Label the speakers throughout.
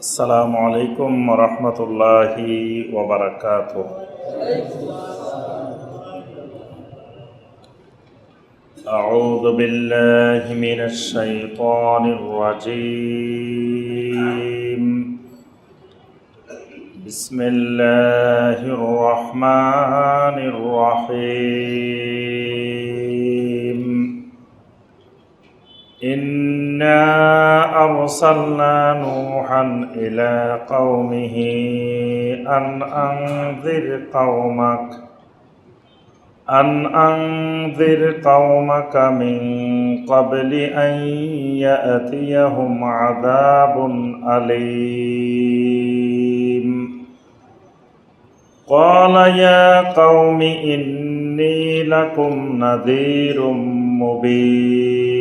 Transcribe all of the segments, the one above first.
Speaker 1: السلام عليكم ورحمة الله وبركاته أعوذ بالله من الشيطان الرجيم بسم الله الرحمن الرحيم إنا أرسلنا نوحا إلى قومه أن أنذر قومك أن أنذر قومك من قبل أن يأتيهم عذاب أليم قال يا قوم إني لكم نذير مبين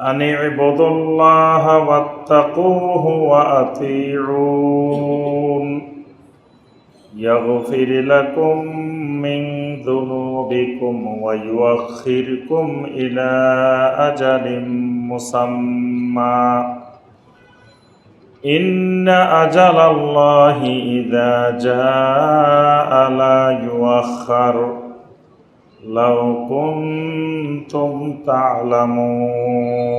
Speaker 1: أن اعبدوا الله واتقوه وأطيعون يغفر لكم من ذنوبكم ويؤخركم إلى أجل مسمى إن أجل الله إذا جاء لا يؤخر لو كنتم تعلمون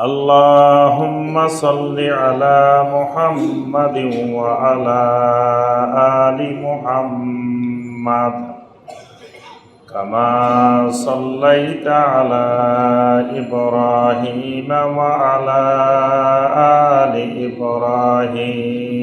Speaker 1: اللهم صل على محمد وعلى آل محمد كما صليت على إبراهيم وعلى آل إبراهيم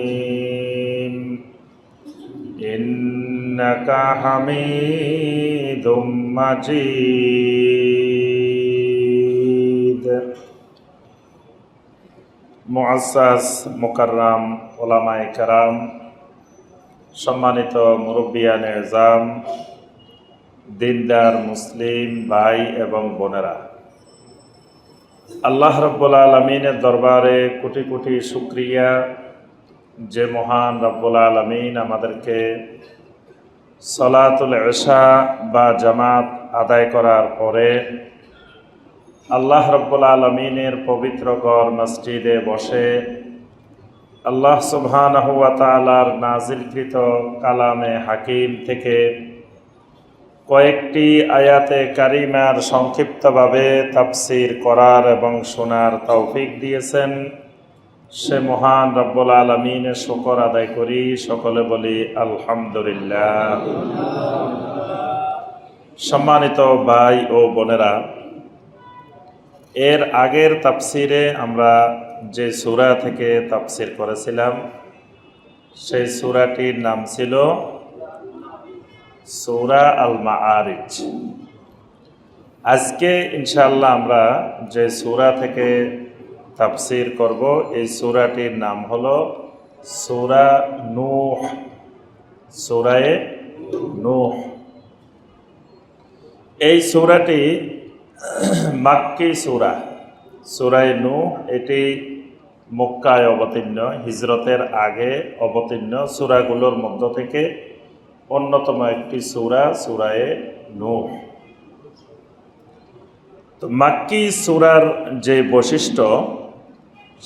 Speaker 1: إنك حميد مجيد মুআসাস মুকাররাম ওলামায়ে কারাম সম্মানিত মুরব্বিয়ান এজাম দিনদার মুসলিম ভাই এবং বোনেরা আল্লাহ রব্বুল আলমিনের দরবারে কোটি কোটি শুক্রিয়া যে মহান রব্বুল আলমিন আমাদেরকে সলাতুল এশা বা জামাত আদায় করার পরে আল্লাহ রব্বুল আলমিনের পবিত্র গড় মসজিদে বসে আল্লাহ সুবহান সুবহানার নাজিলকৃত কালামে হাকিম থেকে কয়েকটি আয়াতে কারিমার সংক্ষিপ্তভাবে তাফসির করার এবং শোনার তৌফিক দিয়েছেন। সে মহান রব্বুল আলমিনের শকর আদায় করি, সকলে বলি আলহামদুলিল্লাহ। সম্মানিত ভাই ও বোনেরা, এর আগের তাফসিরে আমরা যে সুরা থেকে তাফসির করেছিলাম, সেই সুরাটির নাম ছিল সৌরা আল মাআরিজ আজকে ইনশাল্লাহ আমরা যে সুরা থেকে তাফসির করব। এই সূরাটির নাম হল সূরা নূহ। সূরায়ে নূহ। এই সূরাটি মাক্কি সুরা। সূরায়ে নূহ, এটি মক্কায় অবতীর্ণ, হিজরতের আগে অবতীর্ণ সূরাগুলোর মধ্য থেকে অন্যতম একটি সুরা, সুরায়ে নূহ। তো মাক্কি সুরার যে বৈশিষ্ট্য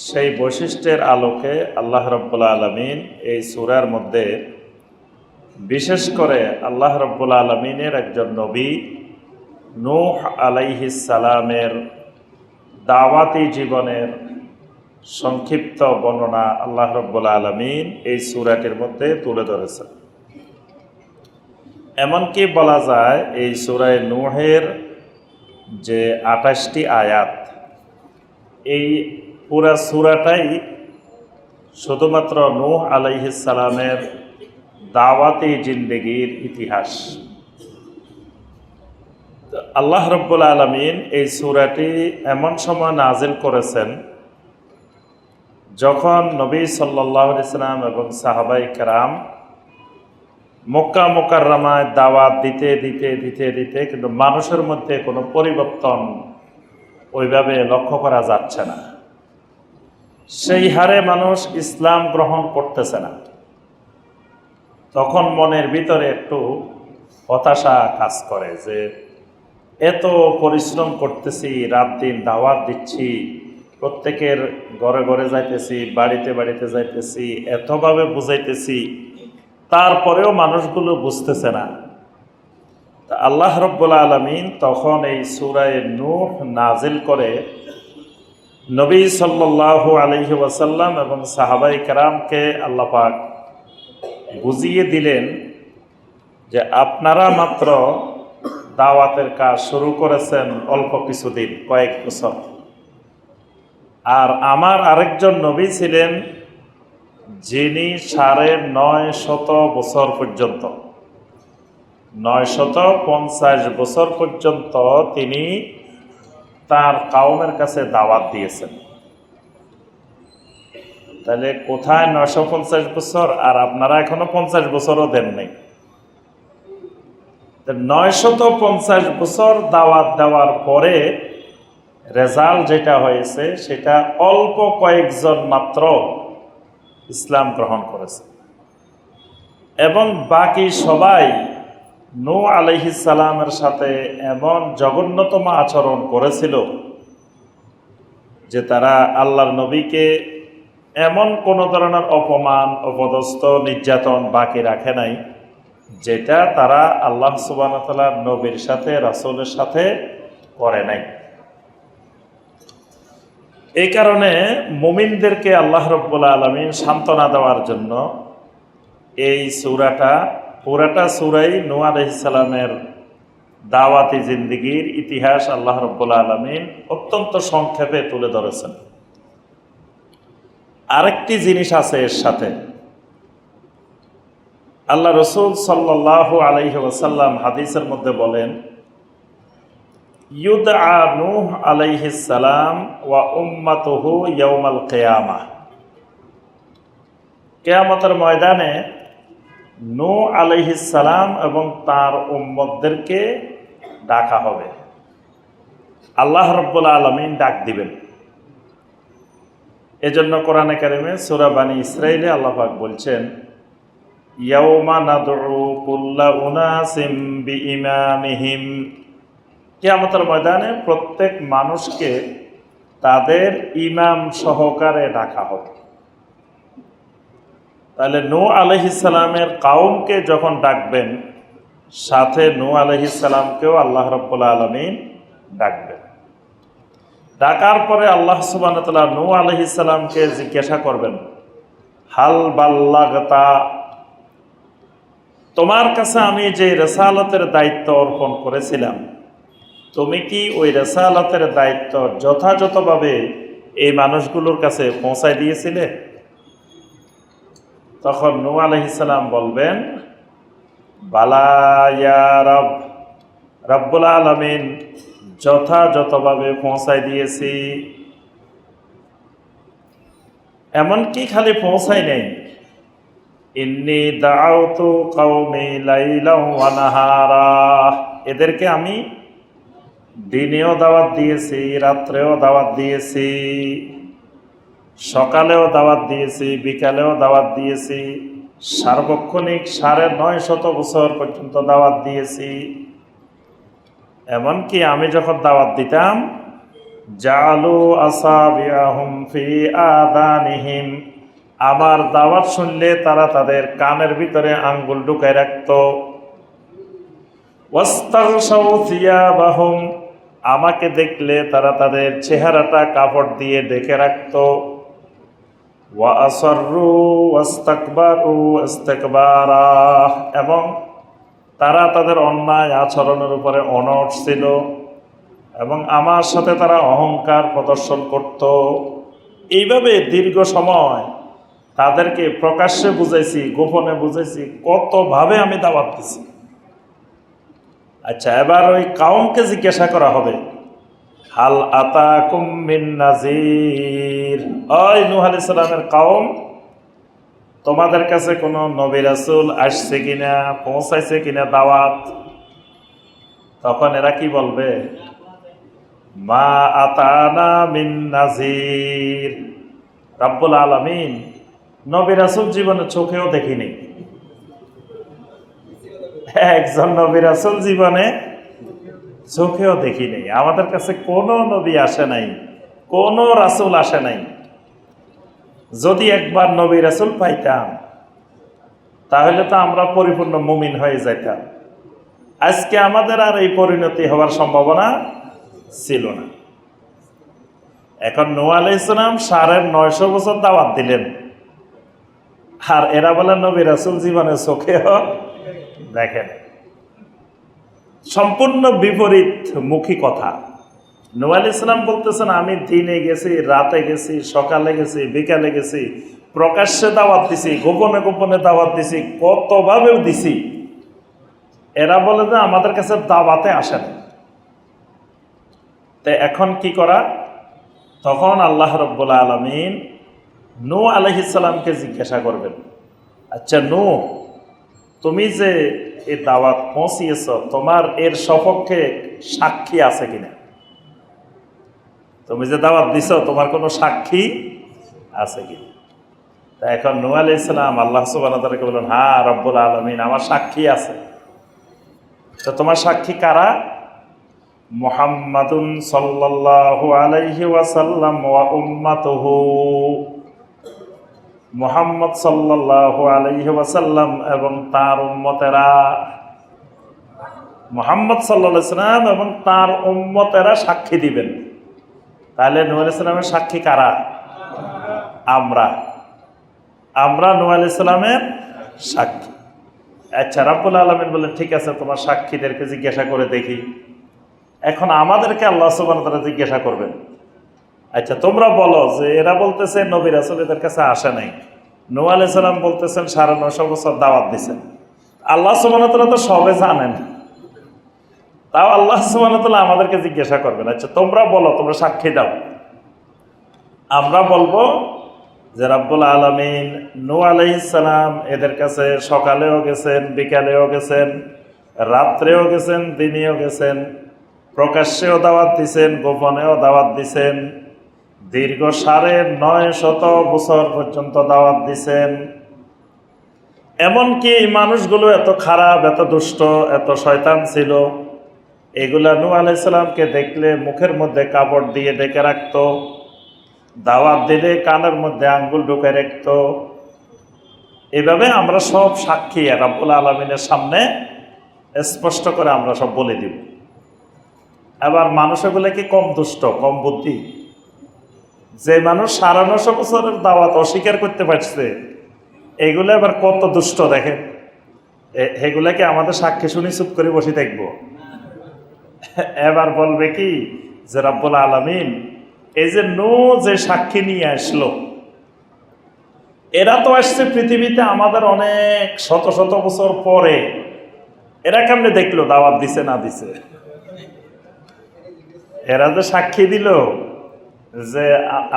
Speaker 1: সেই বৈশিষ্ট্যের আলোকে আল্লাহ রব্বুল্লা আলমিন এই সুরার মধ্যে বিশেষ করে আল্লাহ রব্বুল্লা আলমিনের একজন নবী নূহ আলাইহিসালামের দাওয়াতি জীবনের সংক্ষিপ্ত বর্ণনা আল্লাহ রব্বুল্লা আলমিন এই সুরাটির মধ্যে তুলে ধরেছেন। এমনকি বলা যায় এই সুরায় নুহের যে আঠাশটি আয়াত, এই পুরা সুরাটাই শুধুমাত্র নূহ আলাইহিসালামের দাওয়াতি জিন্দেগির ইতিহাস। আল্লাহ রব্বুল আলমিন এই সুরাটি এমন সময় নাজিল করেছেন, যখন নবী সাল্লাহ ইসলাম এবং সাহাবাই কেরাম মক্কা মোকাররামায় দাওয়াত দিতে দিতে দিতে দিতে কিন্তু মানুষের মধ্যে কোনো পরিবর্তন ওইভাবে লক্ষ্য করা যাচ্ছে না। সেই হারে মানুষ ইসলাম গ্রহণ করতেছে না। তখন মনের ভিতরে একটু হতাশা কাজ করে যে, এত পরিশ্রম করতেছি, রাত দিন দাওয়াত দিচ্ছি, প্রত্যেকের ঘরে ঘরে যাইতেছি, বাড়িতে বাড়িতে যাইতেছি, এতভাবে বুঝাইতেছি, তারপরেও মানুষগুলো বুঝতেছে না। আল্লাহ রব্বুল আলমিন তখন এই সুরায় নূহ নাজিল করে নবী সাল্লাল্লাহু আলহি ওয়াসাল্লাম এবং সাহাবাই কারামকে আল্লাহ পাক বুঝিয়ে দিলেন যে আপনারা মাত্র দাওয়াতের কাজ শুরু করেছেন অল্প কিছুদিন, কয়েক বছর। আর আমার আরেকজন নবী ছিলেন যিনি সাড়ে নয় শত বছর পর্যন্ত, নয় শত পঞ্চাশ বছর পর্যন্ত তিনি তার কাউমের কাছে দাওয়াত দিয়েছেন। তাহলে কোথায় নয়শো পঞ্চাশ বছর আর আপনারা এখনও পঞ্চাশ বছরও দেন নাই? নয়শত পঞ্চাশ বছর দাওয়াত দেওয়ার পরে রেজাল্ট যেটা হয়েছে, সেটা অল্প কয়েকজন মাত্র ইসলাম গ্রহণ করেছে। এবং বাকি সবাই নু আলহিসালামের সাথে এমন জঘন্যতম আচরণ করেছিল যে তারা আল্লাহর নবীকে এমন কোন ধরনের অপমান, অপদস্থ, নির্যাতন বাকি রাখে নাই, যেটা তারা আল্লাহ সুবানতালার নবীর সাথে, রাসুলের সাথে করে নাই। এই কারণে মুমিনদেরকে আল্লাহ রব্বুল্লা আলমিন সান্ত্বনা দেওয়ার জন্য এই সুরাটা পুরাটা সুরাই নোয়া আলহিসাল্লামের দাওয়াতি জিন্দিগির ইতিহাস আল্লাহ রব্বুল্লা আলমিন অত্যন্ত সংক্ষেপে তুলে ধরেছেন। আরেকটি জিনিস আছে এর সাথে। আল্লাহ রসুল সাল্লাহ আলহি হাদিসের মধ্যে বলেন ইউদ আনুহ আলাইহিসালাম ওয়া উম্মাতহু ইয়ৌমাল কেয়ামা। কেয়ামতের ময়দানে নু আলাইহিসালাম এবং তার উম্মতদেরকে ডাকা হবে। আল্লাহ রব্বুল আলমিন ডাক দিবেন। এজন্য কোরআনে কারিমে সুরাবানী ইসরায়েলে আল্লাহাক বলছেন কিয়ামতের ময়দানে প্রত্যেক মানুষকে তাদের ইমাম সহকারে ডাকা হবে। তাহলে নু আলহিসালামের কাউমকে যখন ডাকবেন, সাথে নু আলহিসালামকেও আল্লাহ রব্বুল্লা আলমিন ডাকবেন। ডাকার পরে আল্লাহ সুবান নু আলহিসাল্লামকে জিজ্ঞাসা করবেন, হাল বাল্লাগতা? তোমার কাছে আমি যে রেসালতের দায়িত্ব অর্পণ করেছিলাম, তুমি কি ওই রেসালতের দায়িত্ব যথাযথভাবে এই মানুষগুলোর কাছে পৌঁছায় দিয়েছিলে? তখন নু আলহিসাল্লাম বলবেন বালায়া রব, রব্বুল আলমিন যথাযথভাবে পৌঁছায় দিয়েছি। এমনকি খালি পৌঁছাই নেই। ইন্নি লাইলাও ওয়া নাহারা। এদেরকে আমি দিনেও দাওয়াত দিয়েছি, রাত্রেও দাওয়াত দিয়েছি। সকালেও দাওয়াত দিয়েছি, বিকালেও দাওয়াত দিয়েছি। সার্বক্ষণিক সাড়ে নয় শত বছর পর্যন্ত দাওয়াত দিয়েছি। এমনকি আমি যখন দাওয়াত দিতাম, জালু আসাবিয়াহুম আদানিহিম, আমার দাওয়াত শুনলে তারা তাদের কানের ভিতরে আঙ্গুল ঢুকায় রাখত। আমাকে দেখলে তারা তাদের চেহারাটা কাপড় দিয়ে ডেকে রাখত। এবং তারা তাদের অন্যায় আচরণের উপরে অনট ছিল এবং আমার সাথে তারা অহংকার প্রদর্শন করত। এইভাবে দীর্ঘ সময় তাদেরকে প্রকাশ্যে বুঝাইছি, গোপনে বুঝাইছি, কতভাবে আমি দাওয়াত দিছি। আচ্ছা এবার ওই কাউমকে জিজ্ঞাসা করা হবে। হাল আতা কুমিন নাজির ওই নূহ আলাইহিস সালামের কাউম তোমাদের কাছে কোনো নবী রাসূল আসছে কিনা, পৌঁছাইছে কিনা দাওয়াত? তখন এরা কি বলবে? মা আতানা মিন নাজির রাব্বুল আলামিন নবী রাসূল জীবনে চোখেও দেখিনি। একজন নবী রাসূল জীবনে চোখেও দেখি নেই। আমাদের কাছে কোনো নবী আসে নাই, কোনো রাসূল আসে নাই। যদি একবার নবী রাসুল পাইতাম, তাহলে তো আমরা পরিপূর্ণ মুমিন হয়ে যাইতাম। আজকে আমাদের আর এই পরিণতি হওয়ার সম্ভাবনা ছিল না। এখন নূহ আলাইহিস সালাম সাড়ে নয়শো বছর দাওয়াত দিলেন। আর এরা বলে নবী রাসুল জীবনে চোখেও দেখেন সম্পূর্ণ বিপরীত মুখী কথা। নোয়াল ইসলাম বলতেছেন, আমি দিনে গেছি, রাতে গেছি, সকালে গেছি, বিকালে গেছি, প্রকাশ্যে দাওয়াত দিছি, গোপনে গোপনে দাওয়াত দিছি, কতভাবেও দিছি। এরা বলে যে, আমাদের কাছে দাওয়াতে আসে না তো এখন কি করা? তখন আল্লাহ রব্বুল আলমিন নু আলহিসাল্লামকে জিজ্ঞাসা করবেন আচ্ছা নু তুমি যে এই দাওয়াত পৌঁছিয়েছ, তোমার এর সপক্ষে সাক্ষী আছে কিনা? তুমি যে দাওয়াত দিছ, তোমার কোনো সাক্ষী আছে কিনা? তা এখন নু আলি ইসলাম আল্লাহ সুবাহকে বললেন হ্যাঁ রব্বুল আলমিন, আমার সাক্ষী আছে। তো তোমার সাক্ষী কারা? মোহাম্মদুন সাল্লাল্লাহু আলাইহি ওয়াসাল্লাম ওয়া উম্মাতুহু। মোহাম্মদ সাল্লাল্লাহু আলাইহি ওয়াসাল্লাম এবং তার উম্মতেরা। মোহাম্মদ সাল্লাল্লাহু সাল্লাম এবং তার উম্মতেরা সাক্ষী দিবেন। তাহলে নুয়াল ইসলামের সাক্ষী কারা? আমরা। আমরা নুয়াল ইসলামের সাক্ষী। আচ্ছা রাব্বুল আলমিন বলে ঠিক আছে, তোমার সাক্ষীদেরকে জিজ্ঞাসা করে দেখি। এখন আমাদেরকে আল্লাহ সুবান তারা জিজ্ঞাসা করবেন। আচ্ছা তোমরা বলো যে এরা বলতেছে নবীর রাসুল এদের কাছে আসে নাই। নু আলাই সাল্লাম বলতেছেন সাড়ে নশো বছর দাওয়াত দিছেন। আল্লাহ সুবানতলা তো সবে জানেন। তাও আল্লাহ সুবানতলা আমাদেরকে জিজ্ঞাসা করবেন। আচ্ছা তোমরা বলো, তোমরা সাক্ষী দাও। আমরা বলব যে রাব্বুল আলমিন নু আলাইসালাম এদের কাছে সকালেও গেছেন, বিকালেও গেছেন, রাত্রেও গেছেন, দিনেও গেছেন, প্রকাশ্যেও দাওয়াত দিছেন, গোপনেও দাওয়াত দিছেন। দীর্ঘ সাড়ে নয় শত বছর পর্যন্ত দাওয়াত দিছেন। এমনকি এই মানুষগুলো এত খারাপ, এত দুষ্ট, এত শয়তান ছিল। এগুলা নু আলাইসালামকে দেখলে মুখের মধ্যে কাপড় দিয়ে ডেকে রাখতো, দাওয়াত দিলে কানের মধ্যে আঙ্গুল ঢুকে রাখত। এভাবে আমরা সব সাক্ষী রাব্বুল আলমিনের সামনে স্পষ্ট করে আমরা সব বলে দিব। এবার মানুষ এগুলো কি কম দুষ্ট, কম বুদ্ধি? যে মানুষ সাড়ে নশো বছরের দাওয়াত অস্বীকার করতে পারছে, এগুলো আবার কত দুষ্ট দেখেন? এগুলাকে আমাদের সাক্ষী শুনি চুপ করে বসে দেখব এবার বলবে কি যে রাব্বুল আলমিন, এই যে নো যে সাক্ষী নিয়ে আসলো, এরা তো আসছে পৃথিবীতে আমাদের অনেক শত শত বছর পরে। এরা কেমনে দেখল দাওয়াত দিছে না দিছে? এরা যে সাক্ষী দিল যে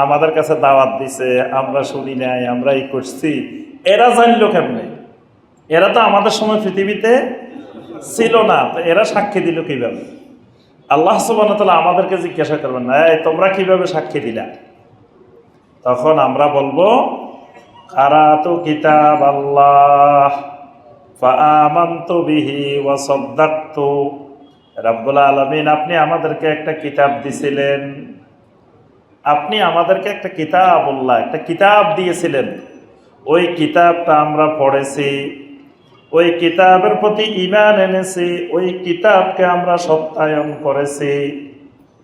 Speaker 1: আমাদের কাছে দাওয়াত দিছে, আমরা শুনি নাই আমরা এই করছি, এরা জানলো কেমনে? এরা তো আমাদের সময় পৃথিবীতে ছিল না, তো এরা সাক্ষী দিল কীভাবে? আল্লাহ সুবান আমাদেরকে জিজ্ঞাসা করবেন না তোমরা কীভাবে সাক্ষী দিলা? তখন আমরা বলব, কারাতু কিতাব আল্লাহ ফাআমানতু বিহি ওয়া সাদ্দাকতু। রাব্বুল আলামিন, আপনি আমাদেরকে একটা কিতাব দিছিলেন। আপনি আমাদেরকে একটা কিতাব উল্লাহ একটা কিতাব দিয়েছিলেন। ওই কিতাবটা আমরা পড়েছি, ওই কিতাবের প্রতি ইমান এনেছি, ওই কিতাবকে আমরা সত্যায়ন করেছি।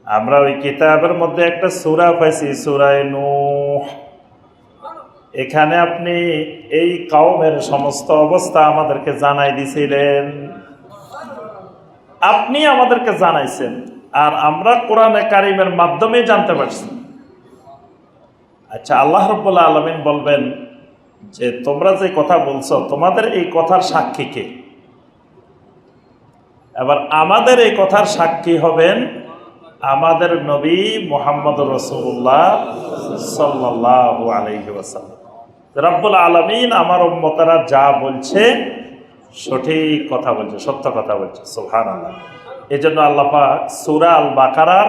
Speaker 1: আমরা ওই কিতাবের মধ্যে একটা সুরা পাইছি, সুরায় নূহ। এখানে আপনি এই কাউমের সমস্ত অবস্থা আমাদেরকে জানাই দিছিলেন। আপনি আমাদেরকে জানাইছেন, আর আমরা কোরআনে কারিমের মাধ্যমে জানতে পারছি। আচ্ছা আল্লাহ রব্বুল্লাহ আলমিন বলবেন যে, তোমরা যে কথা বলছো, তোমাদের এই কথার সাক্ষী কে? এবার আমাদের এই কথার সাক্ষী হবেন আমাদের নবী মোহাম্মদ রসুল্লাহ সাল্লাহ আলহি রব্বুল আলমিন আমার উম্মতারা যা বলছে, সঠিক কথা বলছে, সত্য কথা বলছে সোহান আল্লাহ এই জন্য আল্লাপাক সুরা আল বাকারার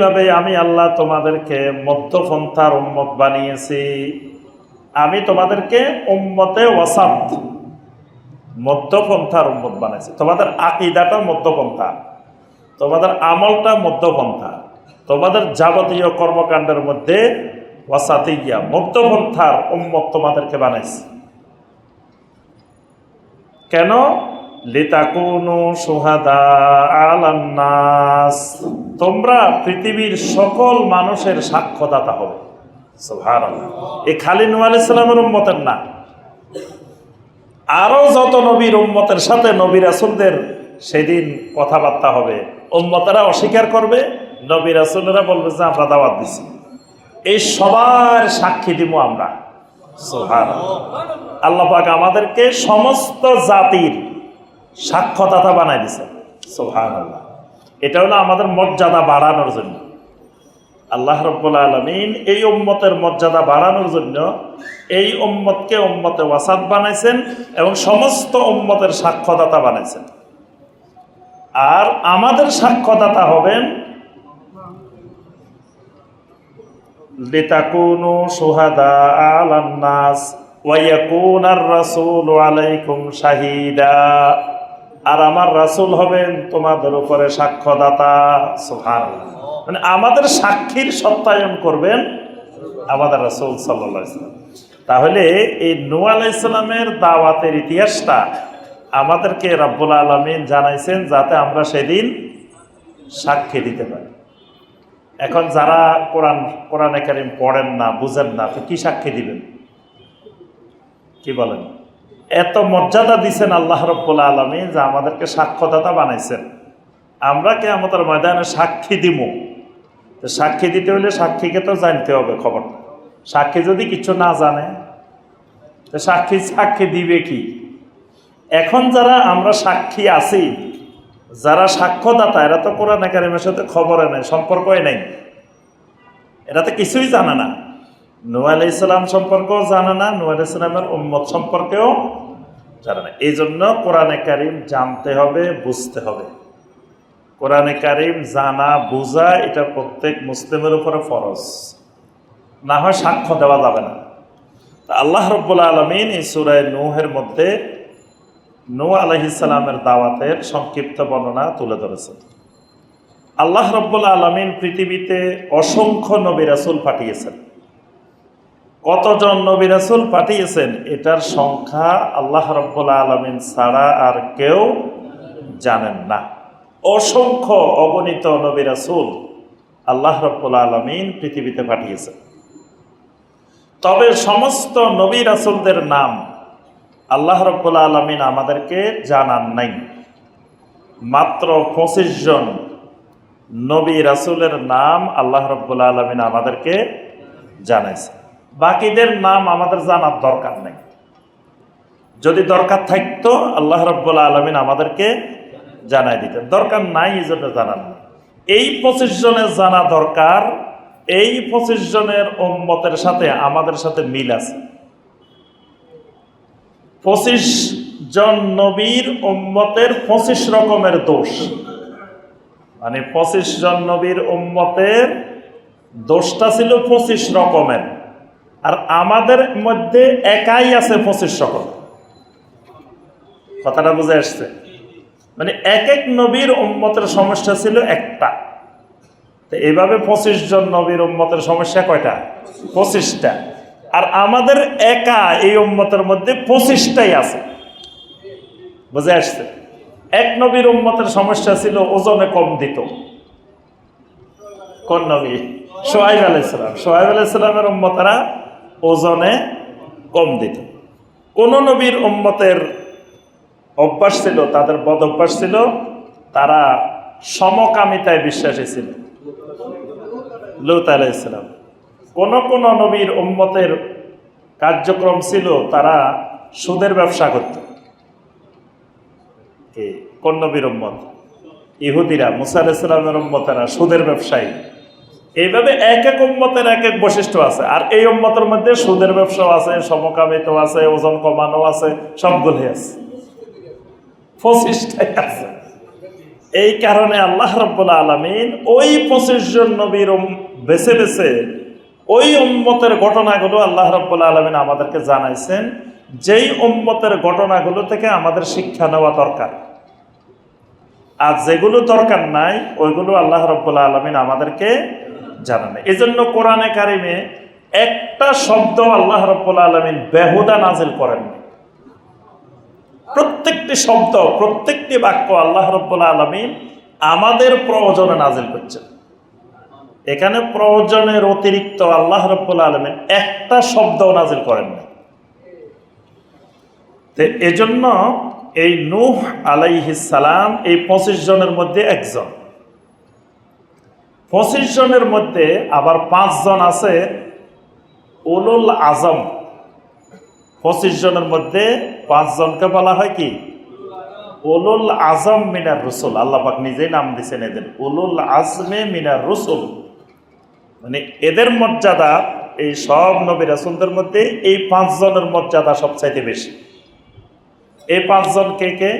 Speaker 1: ভাবে আমি আল্লাহ তোমাদেরকে মধ্যপন্থার উম্মত বানিয়েছি। আমি তোমাদেরকে উম্মতে ওয়াসাত, মধ্যপন্থার উম্মত বানাইছি। তোমাদের আকিদাটা মধ্যপন্থা, তোমাদের আমলটা মধ্যপন্থা, তোমাদের যাবতীয় কর্মকাণ্ডের মধ্যে ওয়াসাতে গিয়া মধ্যপন্থার উম্মত তোমাদেরকে বানাইছি। কেন? সুহাদা তোমরা পৃথিবীর সকল মানুষের সাক্ষ্যদাতা হবে। এই খালি নূহ আলাইহিস সালামের উম্মতের না। আরও যত নবীর উম্মতের সাথে নবী রাসুলদের সেদিন কথাবার্তা হবে। উম্মতেরা অস্বীকার করবে, নবী রাসুলেরা বলবে যে, আমরা দাওয়াত দিছি। এই সবার সাক্ষী দিব আমরা। সুবহানাল্লাহ। আল্লাহ আমাদেরকে সমস্ত জাতির সাক্ষ্যদাতা বানাই দিছে। সোহান আল্লাহ এটা হলো আমাদের মর্যাদা বাড়ানোর জন্য। আল্লাহ রব্বুল আলমিন এই উম্মতের মর্যাদা বাড়ানোর জন্য এই উম্মতকে উম্মতে ওয়াসাদ বানাইছেন এবং সমস্ত উম্মতের সাক্ষ্যদাতা বানাইছেন। আর আমাদের সাক্ষ্যদাতা হবেন লিতাকুনু সুহাদা আলান্নাস ওয়াইয়াকুনার রাসূল আলাইকুম শাহিদা। আর আমার রাসূল হবেন তোমাদের উপরে সাক্ষ্যদাতা, সুবহানাল্লাহ। মানে আমাদের সাক্ষীর সত্যায়ন করবেন আমাদের রাসূল আলাইহি ওয়াসাল্লাম তাহলে এই নূ আলাইহিস সালামের দাওয়াতের ইতিহাসটা আমাদেরকে রব্বুল আলামিন জানাইছেন যাতে আমরা সেদিন সাক্ষী দিতে পারি। এখন যারা কোরআন কোরআন একাডেমি পড়েন না, বুঝেন না, তো কী সাক্ষী দিবেন? কি বলেন? এত মর্যাদা দিছেন আল্লাহ রব্বুল আলমী যে আমাদেরকে সাক্ষ্যদাতা বানাইছেন। আমরা কে আমাদের ময়দানে সাক্ষী দিব। তো সাক্ষী দিতে হলে সাক্ষীকে তো জানতে হবে খবর সাক্ষী যদি কিছু না জানে, তো সাক্ষী সাক্ষী দিবে কি? এখন যারা আমরা সাক্ষী আছি, যারা সাক্ষ্যদাতা, এরা তো কোরআন একাডেমির সাথে খবরে নেই, সম্পর্কই নেই। এরা তো কিছুই জানে না। নু ইসলাম সম্পর্কেও জানে না নু ইসলামের উম্মত সম্পর্কেও জানে না এই জন্য কোরআনে কারিম জানতে হবে, বুঝতে হবে। কোরআনে কারিম জানা, বোঝা, এটা প্রত্যেক মুসলিমের উপরে ফরজ। না হয় সাক্ষ্য দেওয়া যাবে না। আল্লাহ রব্বুল আলমিন এই সুরায় নুহের মধ্যে নু আলহিসাল্লামের দাওয়াতের সংক্ষিপ্ত বর্ণনা তুলে ধরেছেন। আল্লাহ রব্বুল আলমিন পৃথিবীতে অসংখ্য নবী রাসুল পাঠিয়েছেন। কতজন নবী রাসুল পাঠিয়েছেন? এটার সংখ্যা আল্লাহ রব্বুল আলমিন ছাড়া আর কেউ জানেন না। অসংখ্য অগণিত নবী রাসুল আল্লাহ রব্বুল আলমিন পৃথিবীতে পাঠিয়েছেন। তবে সমস্ত নবী রাসুলদের নাম আল্লাহ রব্বুল আলমিন আমাদেরকে জানান নাই। মাত্র পঁচিশ জন নবী রাসুলের নাম আল্লাহ রব্বুল আলমিন আমাদেরকে জানাইছে বাকিদের নাম আমাদের জানার দরকার নেই। যদি দরকার থাকতো, আল্লাহ রব্বুল আলমিন আমাদেরকে জানাই দিতেন। দরকার নাই এই জন্য জানান এই পঁচিশ জনের জানা দরকার, এই পঁচিশ জনের উম্মতের সাথে আমাদের সাথে মিল আছে। পঁচিশ জন নবীর উম্মতের পঁচিশ রকমের দোষ। মানে পঁচিশ জন নবীর উম্মতের দোষটা ছিল পঁচিশ রকমের। আর আমাদের মধ্যে একাই আছে পঁচিশ রকম কথাটা বুঝে আসছে? মানে এক এক নবীর উম্মতের সমস্যা ছিল একটা। তো এইভাবে পঁচিশ জন নবীর উম্মতের সমস্যা কয়টা? পঁচিশটা। আর আমাদের একা এই উম্মতের মধ্যে পঁচিশটাই আছে। বুঝে আসছে? এক নবীর উম্মতের সমস্যা ছিল ওজনে কম দিত। কোন নবী? সোহাইব আলাইসালাম সোহাইব আলাইসালামের উম্মতারা ওজনে কম দিত। কোন নবীর উম্মতের অভ্যাস ছিল, তাদের বদ অভ্যাস ছিল, তারা সমকামিতায় বিশ্বাসী ছিল। লুত আলাইসালাম কোন কোন নবীর উম্মতের কার্যক্রম ছিল, তারা সুদের ব্যবসা করত। কোন নবীর উম্মত? ইহুদিরা, মুসা আলাইসালামের উম্মতেরা সুদের ব্যবসায়ী। এইভাবে এক এক উম্মতের এক এক বৈশিষ্ট্য আছে। আর এই উম্মতের মধ্যে সুদের ব্যবসাও আছে সমকামিত আছে, ওজন কমানো আছে সবগুলোই আছে। আছে। এই কারণে আল্লাহ রব্বুল আলমিন ওই পঁচিশ জন নবীর বেছে বেছে ওই উম্মতের ঘটনাগুলো আল্লাহ রব্বুল আলমিন আমাদেরকে জানাইছেন, যেই উম্মতের ঘটনাগুলো থেকে আমাদের শিক্ষা নেওয়া দরকার। আর যেগুলো দরকার নাই, ওইগুলো আল্লাহ রব্বুল্লা আলমিন আমাদেরকে জানানে এই জন্য কোরআনে কারিমে একটা শব্দ আল্লাহ রব্বুল্লা আলমিন বেহুদা নাজিল করেননি। প্রত্যেকটি শব্দ, প্রত্যেকটি বাক্য আল্লাহ রব্বুল্লা আলমিন আমাদের প্রয়োজনে নাজিল করছেন। এখানে প্রয়োজনের অতিরিক্ত আল্লাহ রব্বুল্লা আলমিন একটা শব্দও নাজিল করেননি। তো এজন্য এই নূহ সালাম এই পঁচিশ জনের মধ্যে একজন। পঁচিশ জনের মধ্যে আবার পাঁচজন আছে, উলুল আজম। পঁচিশ জনের মধ্যে পাঁচজনকে বলা হয় কি? উলুল আজম মিনার রসুল। আল্লাপাক নিজেই নাম দিচ্ছেন এদের। উলুল আজমে মিনার রসুল। মানে এদের মর্যাদা, এই সব নবী রাসুলদের মধ্যে এই পাঁচজনের মর্যাদা সবচাইতে বেশি। এই পাঁচজন কে কে?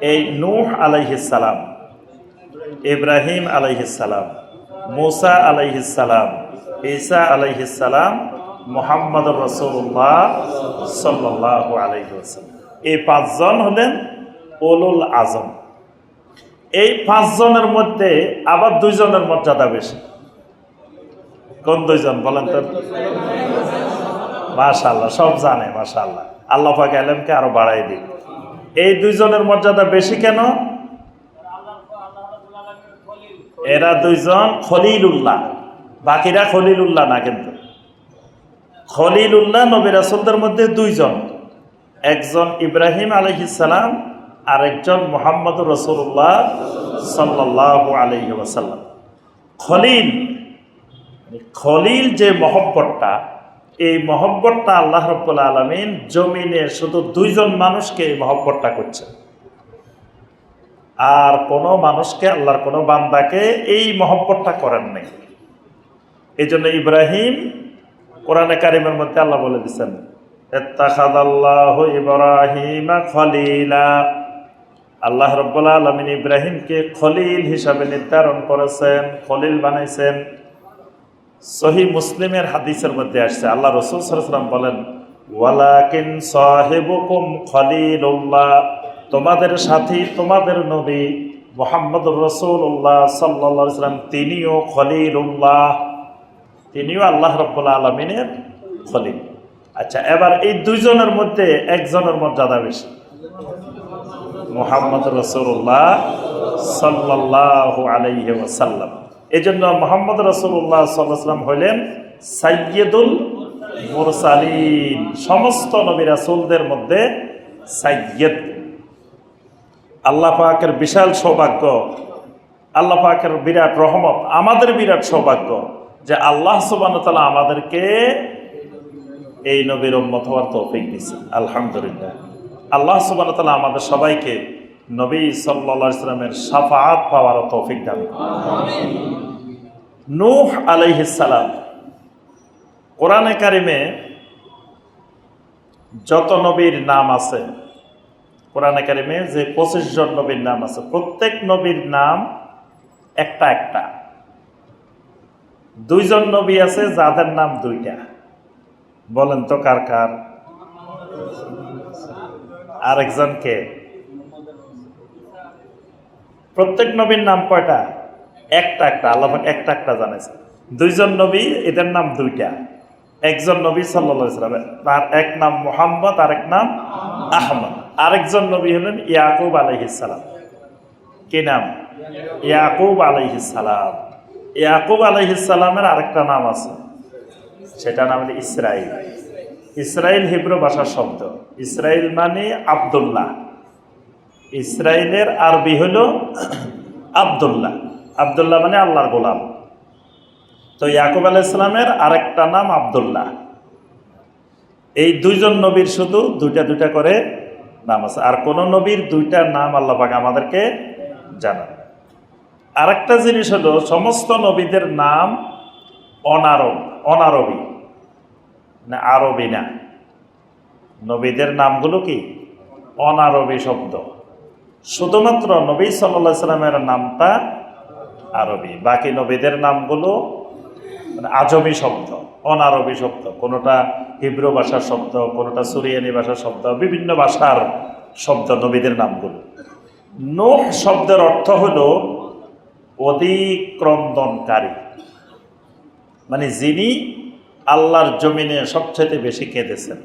Speaker 1: এই নূহ আলাইহিসালাম ইব্রাহিম আলাইহিসালাম মুসা আলাইহিসালাম ঈসা আলাইহিসালাম মোহাম্মদ রসুল্লাহ সাল্লাহ আলাইসাল্লাম এই পাঁচজন হলেন ওলুল আজম। এই পাঁচজনের মধ্যে আবার দুইজনের মর্যাদা বেশি। কোন দুইজন বলেন তো? মাশাল্লাহ সব জানে মাশাল্লাহ আল্লাহ পাক আলমকে আরও বাড়াই দিক। এই দুইজনের মর্যাদা বেশি কেন? এরা দুইজন খলিল উল্লাহ বাকিরা খলিল উল্লাহ না কিন্তু। খলিল উল্লাহ নবী রাসুলদের মধ্যে দুইজন, একজন ইব্রাহিম আলহিসাল্লাম আর একজন মোহাম্মদ রসুল্লাহ সাল্লাহ আলহি খলিল খলিল যে মহব্বতটা, এই মহব্বতটা আল্লাহ রব্বুল আলমিন জমিনে শুধু দুইজন মানুষকে এই মহব্বতটা করছে আর কোনো মানুষকে আল্লাহর কোনো বান্দাকে এই মহব্বতটা করেন নাই। এই জন্য ইব্রাহিম কোরআনে কারিমের মধ্যে আল্লাহ বলে দিচ্ছেন আল্লাহ খলিলা। রব্বুল্লা আলমিন ইব্রাহিমকে খলিল হিসাবে নির্ধারণ করেছেন, খলিল বানাইছেন। সহি মুসলিমের হাদিসের মধ্যে আসছে, আল্লাহ রসুল সাল্লাম বলেন, ওয়ালাকিন সাহেবুকুম খলিলুল্লাহ। তোমাদের সাথী, তোমাদের নবী মোহাম্মদ রসুল্লাহ সাল্লা সাল্লাম তিনিও খলিলুল্লাহ। তিনিও আল্লাহ রব্বুল্লা আলমিনের খলিল। আচ্ছা এবার এই দুইজনের মধ্যে একজনের মর্যাদা বেশি। মোহাম্মদ রসুল্লাহ সাল্লাহ আলাইহি ওয়াসাল্লাম। এই জন্য মোহাম্মদ রসুল্লাহ সাল্লাম হইলেন সাইয়েদুল মুরসালিন। সমস্ত নবী রাসুলদের মধ্যে সাইয়েদ আল্লাহ পাকের বিশাল সৌভাগ্য, আল্লাহ পাকের বিরাট রহমত, আমাদের বিরাট সৌভাগ্য যে আল্লাহ সুবান তালা আমাদেরকে এই নবীর উম্মত হওয়ার তৌফিক দিচ্ছে আলহামদুলিল্লাহ। আল্লাহ সুবান তালা আমাদের সবাইকে নবী সাল্লা ইসলামের সাফাত পাওয়ার তৌফিক দান নূহ আলাইহিসালাম কোরআনে কারিমে যত নবীর নাম আছে কোরআনে কারিমে যে পঁচিশ জন নবীর নাম আছে, প্রত্যেক নবীর নাম একটা একটা। দুইজন নবী আছে, যাদের নাম দুইটা। বলেন তো কার কার? আরেকজন কে? প্রত্যেক নবীর নাম কয়টা? একটা একটা, আল্লাহ একটা একটা জানাইছে। দুইজন নবী, এদের নাম দুইটা। একজন নবী সাল্লাম তার এক নাম মোহাম্মদ আর এক নাম আহমদ। আরেকজন নবী হলেন ইয়াকুব আলহিসাম কি নাম? ইয়াকুব আলাইহিসালাম ইয়াকুব আলাইহিসালামের আরেকটা নাম আছে। সেটা নাম হলো ইসরাইল। ইসরাইল হিব্রু ভাষার শব্দ। ইসরাইল মানে আবদুল্লাহ। ইসরায়েলের আরবি হল আবদুল্লাহ। আবদুল্লাহ মানে আল্লাহর গোলাম। তো ইয়াকুব আলাহ ইসলামের আরেকটা নাম আবদুল্লাহ। এই দুইজন নবীর শুধু দুইটা দুইটা করে নাম আছে। আর কোন নবীর দুইটা নাম আল্লাহ পাক আমাদেরকে জানান। আরেকটা জিনিস হলো, সমস্ত নবীদের নাম অনারব, অনারবি, না আরবি না। নবীদের নামগুলো কি? অনারবি শব্দ। শুধুমাত্র নবী সাল্লা সাল্লামের নামটা আরবি। বাকি নবীদের নামগুলো আজমি শব্দ, অনারবি শব্দ, কোনোটা হিব্রু ভাষার শব্দ, কোনোটা সুরিয়ানি ভাষার শব্দ, বিভিন্ন ভাষার শব্দ নবীদের নামগুলো। নোহ শব্দের অর্থ হল অধিক্রন্দনকারী মানে যিনি আল্লাহর জমিনে সবচেয়ে বেশি কেঁদেছেন।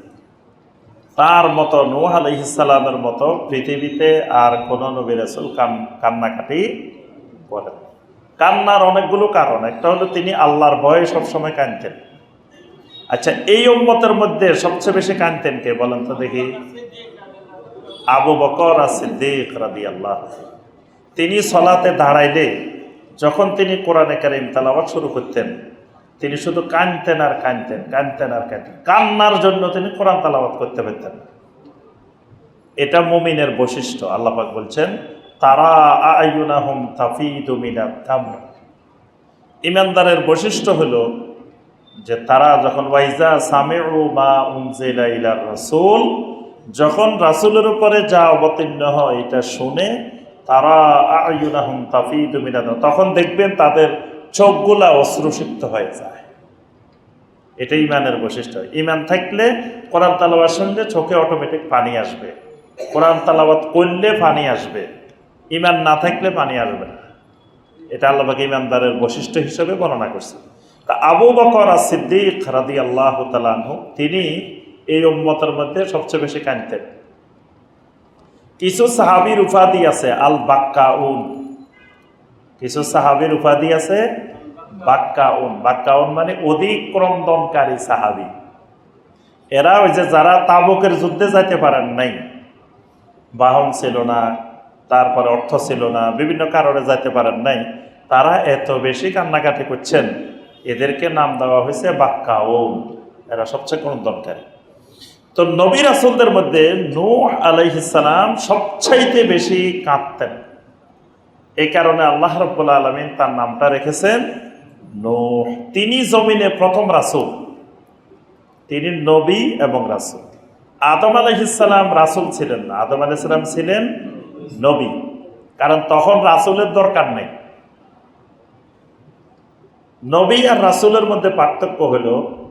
Speaker 1: তার মতো নূহ আলহিসাল্লামের মতো পৃথিবীতে আর কোন নবী রাসুল কান, কান্নাকাটি করেন কান্নার অনেকগুলো কারণ। একটা হলো তিনি আল্লাহর ভয়ে সবসময় কাঁদতেন। আচ্ছা এই উম্মতের মধ্যে সবচেয়ে বেশি কাঁদতেন কে বলেন তো দেখি? আবু বকর আর সিদ্দিক রাদি আল্লাহ তিনি সলাতে দাঁড়াইলে যখন তিনি কোরআনে কারিম তালাবাদ শুরু করতেন, তিনি শুধু কানতেন আর কানতেন কানতেন আর কানতেন কান্নার জন্য তিনি কোরআন তালাবাদ করতে পারতেন এটা মুমিনের বৈশিষ্ট্য আল্লাপাক বলছেন তারা আয়ুনাহুম তাফিদু ইমানদারের বৈশিষ্ট্য হল যে তারা যখন ওয়াইজা সামেউ মা ইলার রাসূল, যখন রাসূলের উপরে যা অবতীর্ণ হয় এটা শুনে তারা আয়ুনাহুম তাফিদু তখন দেখবেন তাদের চোখগুলা অশ্রুসিক্ত হয়ে যায়। এটা ইমানের বৈশিষ্ট্য। ইমান থাকলে কোরআন তালাবাদ শুনলে চোখে অটোমেটিক পানি আসবে। কোরআন তালাবাদ করলে পানি আসবে। ইমান না থাকলে পানি আসবে না। এটা আল্লাহকে ইমানদারের বৈশিষ্ট্য হিসেবে বর্ণনা করছে। তা আবু বকর সিদ্দিক রাদি আল্লাহ তালানহু তিনি এই উম্মতের মধ্যে সবচেয়ে বেশি কানতেন কিছু সাহাবির উপাধি আছে আল বাক্কা উন কিছু সাহাবির উপাধি আছে বাক্কা উন বাক্কা উন মানে অধিক্রন্দনকারী সাহাবি। এরা ওই যে যারা তাবুকের যুদ্ধে যাইতে পারেন নাই, বাহন ছিল না তারপরে অর্থ ছিল না, বিভিন্ন কারণে যাইতে পারেন নাই। তারা এত বেশি কান্নাকাটি করছেন, এদেরকে নাম দেওয়া হয়েছে বাক্কাউন। এরা সবচেয়ে ক্রন্দনকারী তো নবী রাসুলদের মধ্যে নূহ আলাইহিসালাম সবচাইতে বেশি কাঁদতেন। এই কারণে আল্লাহ রব্বুল আলমিন তার নামটা রেখেছেন নূহ। তিনি জমিনে প্রথম রাসুল। তিনি নবী এবং রাসুল। আদম আলহিসাল্লাম রাসুল ছিলেন না। আদম আলাইসাল্লাম ছিলেন নবী। কারণ তখন রাসুলের দরকার নেই। নবী আর রাসুলের মধ্যে পার্থক্য হলো,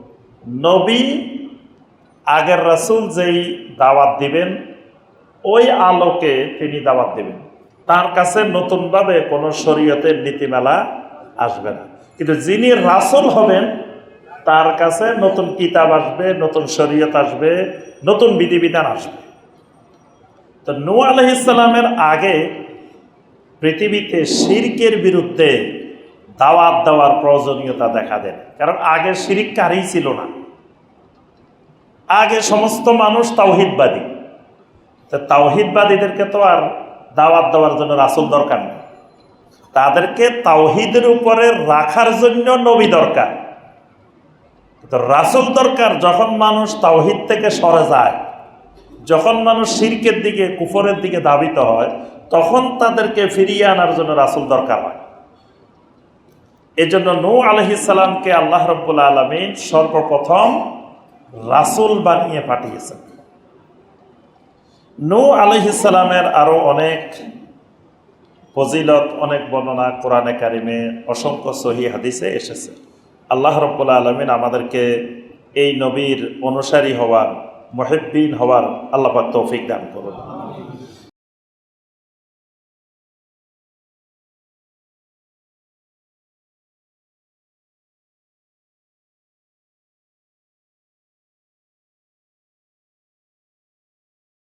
Speaker 1: নবী আগের রাসুল যেই দাওয়াত দিবেন, ওই আলোকে তিনি দাওয়াত দিবেন। তার কাছে নতুনভাবে কোনো শরীয়তের নীতিমালা আসবে না। কিন্তু যিনি রাসুল হবেন, তার কাছে নতুন কিতাব আসবে, নতুন শরীয়ত আসবে, নতুন বিধিবিধান আসবে। তো নু আলহিসাল্লামের আগে পৃথিবীতে শিরকের বিরুদ্ধে দাওয়াত দেওয়ার প্রয়োজনীয়তা দেখা দেন কারণ আগে শিরিক কারই ছিল না। আগে সমস্ত মানুষ তাওহিদবাদী। তো তাওহিদবাদীদেরকে তো আর দাওয়াত দেওয়ার জন্য রাসুল দরকার নেই। তাদেরকে তাওহিদের উপরে রাখার জন্য নবী দরকার। তো রাসুল দরকার যখন মানুষ তাওহিদ থেকে সরে যায় যখন মানুষ শিরকের দিকে, কুফরের দিকে ধাবিত হয়, তখন তাদেরকে ফিরিয়ে আনার জন্য রাসুল দরকার হয়। এই এজন্য নৌ আলহিসাল্লামকে আল্লাহ রব্বুল আলমিন সর্বপ্রথম রাসুল বানিয়ে পাঠিয়েছেন। নৌ আলহিসাল্লামের আরও অনেক ফজিলত, অনেক বর্ণনা কোরআনে কারিমে অসংখ্য সহি হাদিসে এসেছে। আল্লাহ রব্বুল্লা আলমিন আমাদেরকে এই নবীর অনুসারী হওয়ার মহেব্বিন হওয়ার আল্লাপাক তৌফিক দান করুন।